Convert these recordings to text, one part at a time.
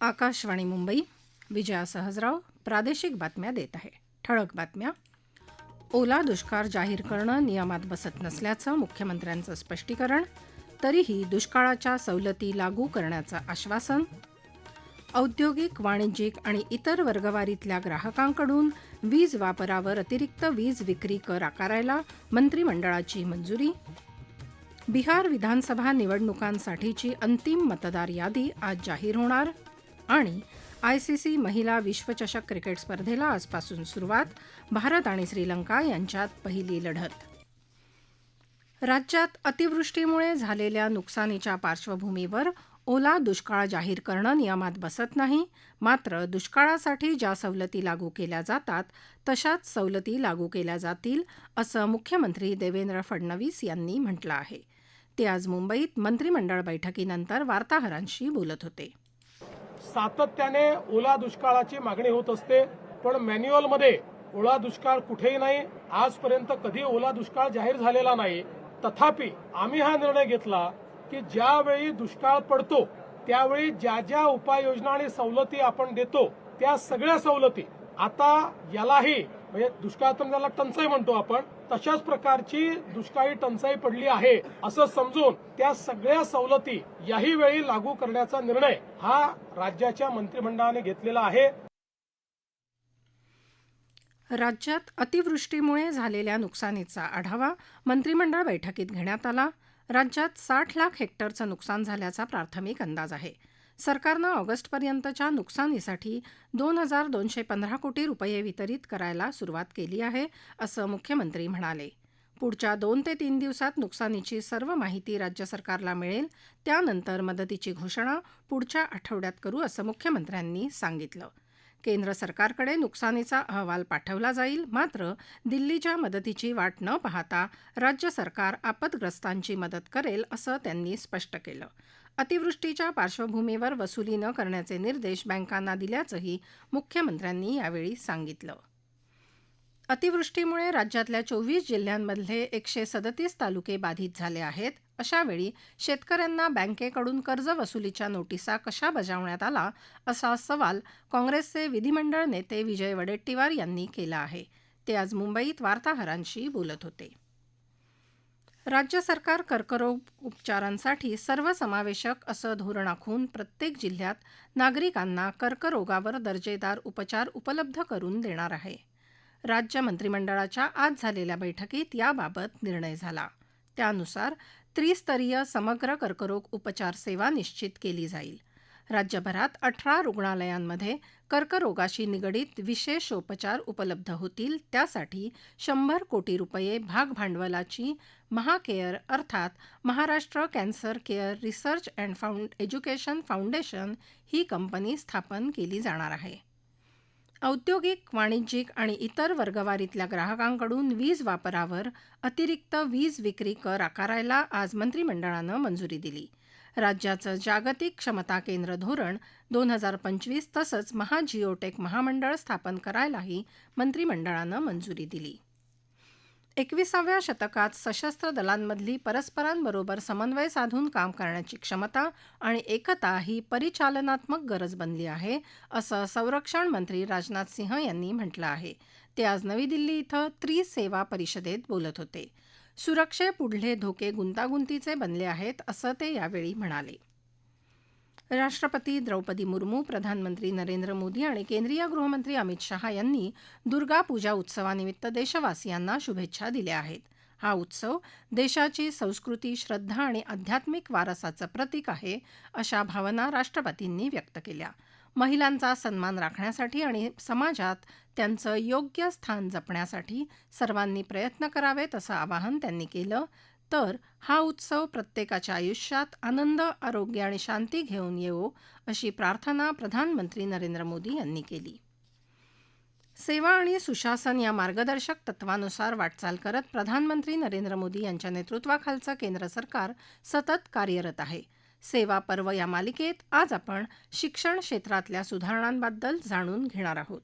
आकाशवाणी मुंबई विजया सहजराव प्रादेशिक बातम्या देत आहे. ठळक बातम्या. ओला दुष्काळ जाहीर करणं नियमात बसत नसल्याचं मुख्यमंत्र्यांचं स्पष्टीकरण तरीही दुष्काळाच्या सवलती लागू करण्याचं आश्वासन. औद्योगिक वाणिज्यिक आणि इतर वर्गवारीतल्या ग्राहकांकडून वीज वापरावर अतिरिक्त वीज विक्री कर आकारायला मंत्रिमंडळाची मंजुरी. बिहार विधानसभा निवडणुकांसाठीची अंतिम मतदार यादी आज जाहीर होणार. आणि आयसीसी महिला विश्वचषक क्रिकेट स्पर्धेला आजपासून सुरुवात भारत आणि श्रीलंका यांच्यात पहिली लढत. राज्यात अतिवृष्टीमुळे झालेल्या नुकसानीच्या पार्श्वभूमीवर ओला दुष्काळ जाहीर करणं नियमात बसत नाही मात्र दुष्काळासाठी ज्या सवलती लागू केल्या जातात तशाच सवलती लागू केल्या जातील असं मुख्यमंत्री देवेंद्र फडणवीस यांनी म्हटलं आहे. ते आज मुंबईत मंत्रिमंडळ बैठकीनंतर वार्ताहरांशी बोलत होते. सातत्याने ओला दुष्काळाची मागणी होत असते पण मॅन्युअलमध्ये ओला दुष्काळ कुठेही नाही आजपर्यंत कधी ओला दुष्काळ जाहीर झालेला नाही. तथापि आम्ही हा निर्णय घेतला की ज्यावेळी दुष्काळ पडतो त्यावेळी ज्या ज्या उपाययोजना आणि सवलती आपण देतो त्या सगळ्या सवलती आता यालाही म्हणजे दुष्काळातून ज्याला टंचाई म्हणतो आपण तशाच प्रकारची दुष्काळी टंचाई पडली आहे असं समजून त्या सगळ्या सवलती याही वेळी लागू करण्याचा निर्णय हा राज्याच्या मंत्रिमंडळाने घेतलेला आहे. राज्यात अतिवृष्टीमुळे झालेल्या नुकसानीचा आढावा मंत्रिमंडळ बैठकीत घेण्यात आला. राज्यात साठ लाख हेक्टरचं नुकसान झाल्याचा प्राथमिक अंदाज आहे. सरकारनं ऑगस्टपर्यंतच्या नुकसानीसाठी दोन हजार दोनशे पंधरा कोटी रुपये वितरित करायला सुरुवात केली आहे असं मुख्यमंत्री म्हणाले. पुढच्या दोन ते तीन दिवसात नुकसानीची सर्व माहिती राज्य सरकारला मिळेल त्यानंतर मदतीची घोषणा पुढच्या आठवड्यात करू असं मुख्यमंत्र्यांनी सांगितलं. केंद्र सरकारकडे नुकसानीचा अहवाल पाठवला जाईल. मात्र दिल्लीच्या मदतीची वाट न पाहता राज्य सरकार आपतग्रस्तांची मदत करेल असं त्यांनी स्पष्ट केलं. अतिवृष्टीच्या पार्श्वभूमीवर वसुली न करण्याचे निर्देश बँकांना दिल्याचंही मुख्यमंत्र्यांनी यावेळी सांगितलं. अतिवृष्टीमुळे राज्यातल्या चोवीस जिल्ह्यांमधले एकशे सदतीस तालुके बाधित झाले आहेत. अशावेळी शेतकऱ्यांना बँकेकडून कर्ज वसुलीच्या नोटिसा कशा बजावण्यात आला असा सवाल काँग्रेसचे विधिमंडळ नेते विजय वडेट्टीवार यांनी केला आहे. ते आज मुंबईत वार्ताहरांशी बोलत होते. राज्य सरकार कर्करोग उपचारांसाठी सर्वसमावेशक असं धोरण आखून प्रत्येक जिल्ह्यात नागरिकांना कर्करोगावर दर्जेदार उपचार उपलब्ध करून देणार आहे. राज्य मंत्रिमंडळाच्या आज झालेल्या बैठकीत याबाबत निर्णय झाला. त्यानुसार त्रिस्तरीय समग्र कर्करोग उपचार सेवा निश्चित केली जाईल. राज्यभरात अठरा रुग्णालयांमध्ये कर्करोगाशी निगडीत विशेषोपचार उपलब्ध होतील त्यासाठी शंभर कोटी रुपये भागभांडवलाची महाकेअर अर्थात Maharashtra cancer care research and found education foundation he company स्थापन केली जाणार आहे. औद्योगिक वाणिज्यिक आणि इतर वर्गवारीतल्या ग्राहकांकडून वीज वापरावर अतिरिक्त वीज विक्री कर आकारायला आज मंत्रिमंडळानं मंजुरी दिली. राज्याचं जागतिक क्षमता केंद्र धोरण दोन हजार पंचवीस तसंच महाजिओटेक महामंडळ स्थापन करायलाही मंत्रिमंडळानं मंजुरी दिली. एकविसाव्या शतकात सशस्त्र दलांमधली परस्परांबरोबर समन्वय साधून काम करण्याची क्षमता आणि एकता ही परिचालनात्मक गरज बनली आहे असं संरक्षण मंत्री राजनाथ सिंह यांनी म्हटलं आहे. ते आज नवी दिल्ली इथं त्रिसेवा परिषदेत बोलत होते. सुरक्षेपुढले धोके गुंतागुंतीचे बनले आहेत असं ते यावेळी म्हणाले. राष्ट्रपती द्रौपदी मुर्मू प्रधानमंत्री नरेंद्र मोदी आणि केंद्रीय गृहमंत्री अमित शहा यांनी दुर्गा पूजा उत्सवानिमित्त देशवासियांना शुभेच्छा दिल्या आहेत. हा उत्सव देशाची संस्कृती श्रद्धा आणि आध्यात्मिक वारसाचं प्रतीक आहे अशा भावना राष्ट्रपतींनी व्यक्त केल्या. महिलांचा सन्मान राखण्यासाठी आणि समाजात त्यांचं योग्य स्थान जपण्यासाठी सर्वांनी प्रयत्न करावेत असं आवाहन त्यांनी केलं. तर हा उत्सव प्रत्येकाच्या आयुष्यात आनंद आरोग्य आणि शांती घेऊन येवो अशी प्रार्थना प्रधानमंत्री नरेंद्र मोदी यांनी केली. सेवा आणि सुशासन या मार्गदर्शक तत्वानुसार वाटचाल करत प्रधानमंत्री नरेंद्र मोदी यांच्या नेतृत्वाखालचं केंद्र सरकार सतत कार्यरत आहे. सेवा पर्व या मालिकेत आज आपण शिक्षण क्षेत्रातल्या सुधारणांबद्दल जाणून घेणार आहोत.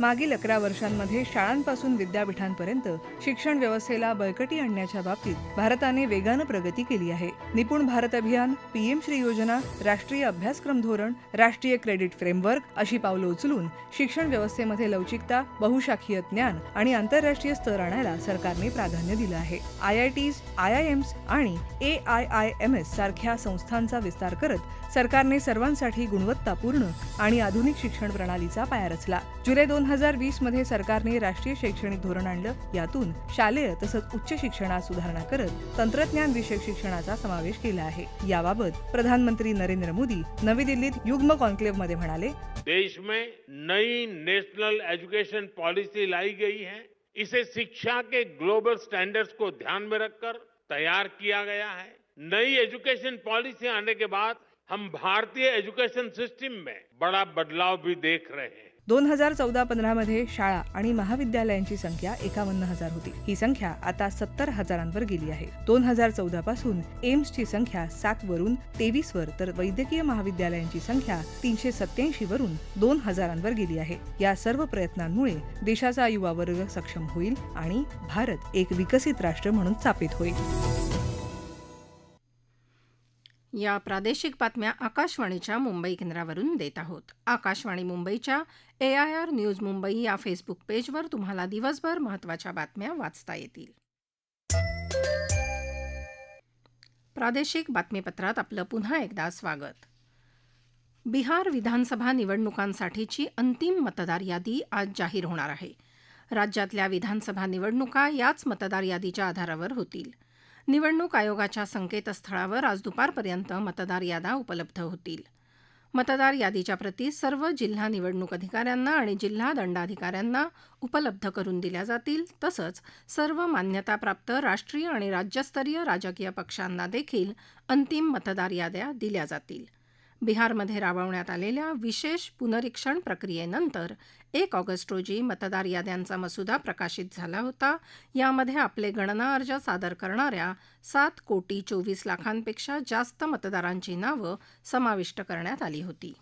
मागील अकरा वर्षांमध्ये शाळांपासून विद्यापीठांपर्यंत शिक्षण व्यवस्थेला बळकटी आणण्याच्या बाबतीत भारताने वेगानं प्रगती केली आहे. निपुण भारत अभियान पीएम श्री योजना राष्ट्रीय अभ्यासक्रम धोरण राष्ट्रीय क्रेडिट फ्रेमवर्क अशी पावलं उचलून शिक्षण व्यवस्थेमध्ये लवचिकता बहुशाखीय ज्ञान आणि आंतरराष्ट्रीय स्तर आणायला सरकारने प्राधान्य दिलं आहे. I I Ts I I Ms आणि A I I M S सारख्या संस्थांचा विस्तार करत सरकारने सर्वांसाठी गुणवत्तापूर्ण आणि आधुनिक शिक्षण प्रणालीचा पाया रचला. जुलै दोन हज़ार मध्ये सरकारने राष्ट्रीय शैक्षणिक धोरण आणलं. यातून शालेय तसंच उच्च शिक्षणात सुधारणा करत तंत्रज्ञान विषयक शिक्षणाचा समावेश केला आहे. याबाबत प्रधानमंत्री नरेंद्र मोदी नवी दिल्लीत युग्म कॉन्क्लेव्ह मध्ये म्हणाले, देश में नई नेशनल एजुकेशन पॉलिसी लाई गई है। इसे शिक्षा के ग्लोबल स्टैंडर्ड्स को ध्यान में रखकर तैयार किया गया है। नई एजुकेशन पॉलिसी आने के बाद हम भारतीय एजुकेशन सिस्टम में बड़ा बदलाव भी देख रहे हैं। दोन हजार चौदा पंधरामध्ये शाळा आणि महाविद्यालयांची संख्या एकावन्न हजार होती. ही संख्या आता सत्तर हजारांवर गेली आहे. दोन हजार चौदा पासून एम्सची संख्या सात वरून तेवीस वर तर वैद्यकीय महाविद्यालयांची संख्या तीनशे सत्याऐंशी वरून दोन हजारांवर गेली आहे. या सर्व प्रयत्नांमुळे देशाचा युवा वर्ग सक्षम होईल आणि भारत एक विकसित राष्ट्र म्हणून स्थापित होईल. या प्रादेशिक बातम्या आकाशवाणीच्या मुंबई केंद्रावरून देत आहोत. आकाशवाणी मुंबईच्या A I R news Mumbai या फेसबुक पेजवर तुम्हाला दिवसभर महत्त्वाच्या बातम्या वाचता येतील. प्रादेशिक बातमीपत्रात आपलं पुन्हा एकदा स्वागत. बिहार विधानसभा निवडणुकांसाठीची अंतिम मतदार यादी आज जाहीर होणार आहे. राज्यातल्या विधानसभा निवडणुका याच मतदार यादीच्या आधारावर होतील. निवडणूक आयोगाच्या संकेतस्थळावर आज दुपारपर्यंत मतदार याद्या उपलब्ध होतील. मतदार यादीच्या प्रती सर्व जिल्हा निवडणूक अधिकाऱ्यांना आणि जिल्हा दंडाधिकाऱ्यांना उपलब्ध करून दिल्या जातील तसंच सर्व मान्यताप्राप्त राष्ट्रीय आणि राज्यस्तरीय राजकीय पक्षांना देखील अंतिम मतदार याद्या दिल्या जातील. बिहारमध्ये राबवण्यात आलेल्या विशेष पुनरीक्षण प्रक्रियेनंतर एक ऑगस्ट रोजी मतदार याद्यांचा मसुदा प्रकाशित झाला होता. यामध्ये आपले गणना अर्ज सादर करणाऱ्या सात कोटी चोवीस लाखांपेक्षा जास्त मतदारांची नावं समाविष्ट करण्यात आली होती.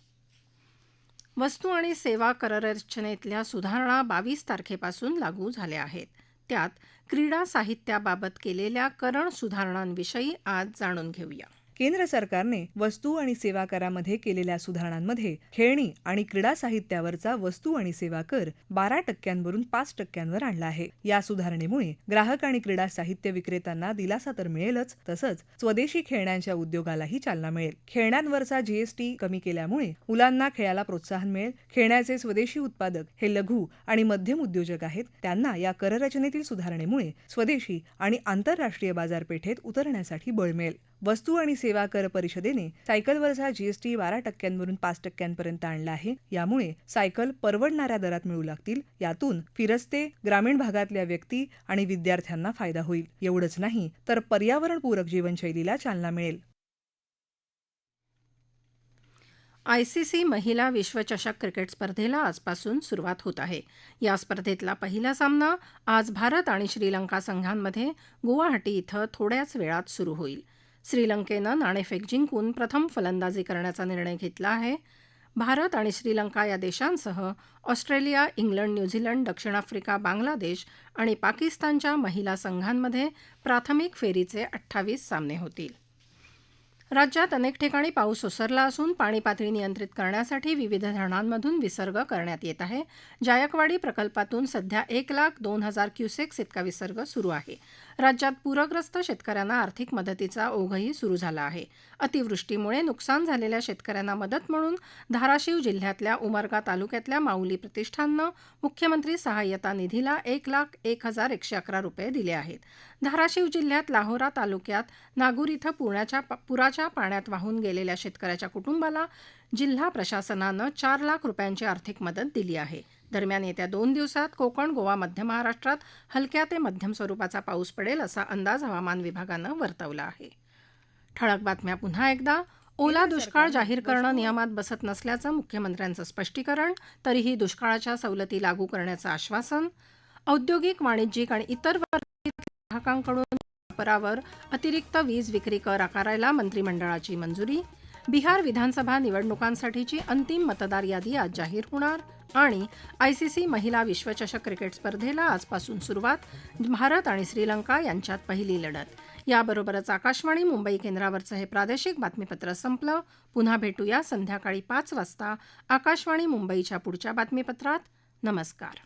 वस्तू आणि सेवा कररचनेतल्या सुधारणा बावीस तारखेपासून लागू झाल्या आहेत. त्यात क्रीडा साहित्याबाबत केलेल्या करण सुधारणांविषयी आज जाणून घेऊया. केंद्र सरकारने वस्तू आणि सेवा करामध्ये केलेल्या सुधारणांमध्ये खेळणी आणि क्रीडा साहित्यावरचा वस्तू आणि सेवा कर बारा टक्क्यांवरून पाच टक्क्यांवर आणला आहे. या सुधारणेमुळे ग्राहक आणि क्रीडा साहित्य विक्रेत्यांना दिलासा तर मिळेलच तसंच स्वदेशी खेळण्यांच्या उद्योगालाही चालना मिळेल. खेळण्यांवरचा जीएसटी कमी केल्यामुळे मुलांना खेळाला प्रोत्साहन मिळेल. खेळण्याचे स्वदेशी उत्पादक हे लघु आणि मध्यम उद्योजक आहेत. त्यांना या कररचनेतील सुधारणेमुळे स्वदेशी आणि आंतरराष्ट्रीय बाजारपेठेत उतरण्यासाठी बळ मिळेल. वस्तू आणि सेवा कर परिषदेने सायकलवरचा जीएसटी बारा टक्क्यांवरून पाच टक्क्यांपर्यंत आणला आहे. यामुळे सायकल परवडणाऱ्या दरात मिळू लागतील. यातून फिरस्ते ग्रामीण भागातल्या व्यक्ती आणि विद्यार्थ्यांना फायदा होईल. एवढंच नाही तर पर्यावरणपूरक जीवनशैलीला चालना मिळेल. आयसीसी महिला विश्वचषक क्रिकेट स्पर्धेला आजपासून सुरुवात होत आहे. या स्पर्धेतला पहिला सामना आज भारत आणि श्रीलंका संघांमध्ये गुवाहाटी इथं थोड्याच वेळात सुरू होईल. श्रीलंकेनं नाणेफेक जिंकून प्रथम फलंदाजी करण्याचा निर्णय घेतला आहे. भारत आणि श्रीलंका या देशांसह ऑस्ट्रेलिया इंग्लंड न्यूझीलंड दक्षिण आफ्रिका बांगलादेश आणि पाकिस्तानच्या महिला संघांमध्ये प्राथमिक फेरीचे अठ्ठावीस सामने होतील. राज्यात अनेक ठिकाणी पाऊस ओसरला असून पाणी पातळी नियंत्रित करण्यासाठी विविध धरणांमधून विसर्ग करण्यात येत आहे. जायकवाडी प्रकल्पातून सध्या एक लाख दोन हजार क्युसेक्स इतका विसर्ग सुरू आहे. राज्यात पूरग्रस्त शेतकऱ्यांना आर्थिक मदतीचा ओघही सुरू झाला आहे. अतिवृष्टीमुळे नुकसान झालेल्या शेतकऱ्यांना मदत म्हणून धाराशिव जिल्ह्यातल्या उमरगा तालुक्यातल्या माऊली प्रतिष्ठाननं मुख्यमंत्री सहाय्यता निधीला एक लाख एक हजार एकशे अकरा रुपये दिले आहेत. धाराशिव जिल्ह्यात लाहोरा तालुक्यात नागूर इथं पुण्याच्या पुराच्या पाण्यात वाहून गेलेल्या शेतकऱ्याच्या कुटुंबाला जिल्हा प्रशासनानं चार लाख रुपयांची आर्थिक मदत दिली आहे. दरम्यान येत्या दोन दिवसात कोकण गोवा मध्य महाराष्ट्रात हलक्या ते मध्यम स्वरूपाचा पाऊस पडेल असा अंदाज हवामान विभागानं वर्तवला आहे. ठळक बातम्या पुन्हा एकदा. ओला दुष्काळ जाहीर करणं नियमात बसत नसल्याचं मुख्यमंत्र्यांचं स्पष्टीकरण तरीही दुष्काळाच्या सवलती लागू करण्याचं आश्वासन औद्योगिक वाणिज्यिक आणि इतर ग्राहकांकडून वापरावर अतिरिक्त वीज विक्री कर आकारायला मंत्रिमंडळाची मंजुरी. बिहार विधानसभा निवडणुकांसाठीची अंतिम मतदार यादी आज जाहीर होणार आणि आयसीसी महिला विश्वचषक क्रिकेट स्पर्धेला आजपासून सुरुवात भारत आणि श्रीलंका यांच्यात पहिली लढत. याबरोबरच आकाशवाणी मुंबई केंद्रावरचं हे प्रादेशिक बातमीपत्र संपलं. पुन्हा भेटूया संध्याकाळी पाच वाजता आकाशवाणी मुंबईच्या पुढच्या बातमीपत्रात. नमस्कार.